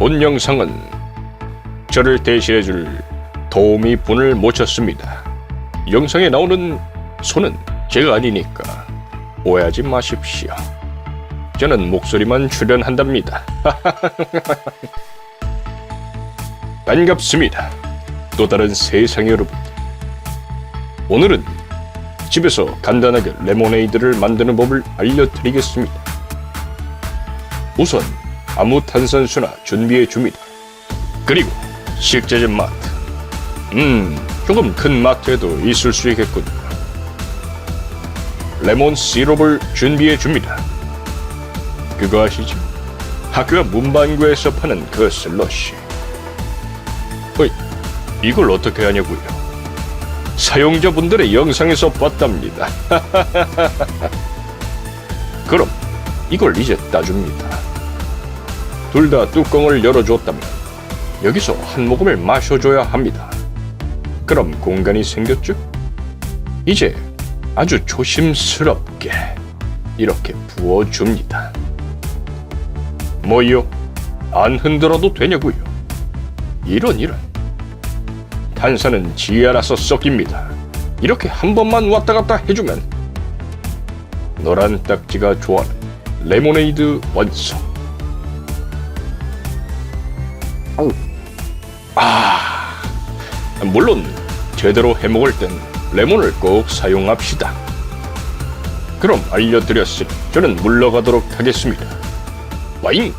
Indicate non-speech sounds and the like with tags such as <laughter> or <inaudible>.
본 영상은 저를 대신해 줄 도우미 분을 모셨습니다. 영상에 나오는 손은 제가 아니니까 오해하지 마십시오. 저는 목소리만 출연한답니다. <laughs> 반갑습니다. 또 다른 세상의 여러분. 오늘은 집에서 간단하게 레모네이드를 만드는 법을 알려드리겠습니다. 우선 아무 탄산수나 준비해 줍니다. 그리고 식재재 마트. 음, 조금 큰 마트에도 있을 수 있겠군요. 레몬 시럽을 준비해 줍니다. 그거 아시죠? 학교 문방구에서 파는 그 슬러시. 어이, 이걸 어떻게 하냐고요? 사용자분들의 영상에서 봤답니다. <laughs> 그럼 이걸 이제 따줍니다. 둘 다 뚜껑을 열어줬다면 여기서 한 모금을 마셔줘야 합니다. 그럼 공간이 생겼죠? 이제 아주 조심스럽게 이렇게 부어줍니다. 뭐요? 안 흔들어도 되냐고요? 이런 이런. 탄산은 지 알아서 섞입니다. 이렇게 한 번만 왔다 갔다 해주면 노란 딱지가 좋아하는 레모네이드 완성. 아, 물론 제대로 해먹을 땐 레몬을 꼭 사용합시다. 그럼 알려드렸으니 저는 물러가도록 하겠습니다. 와잉!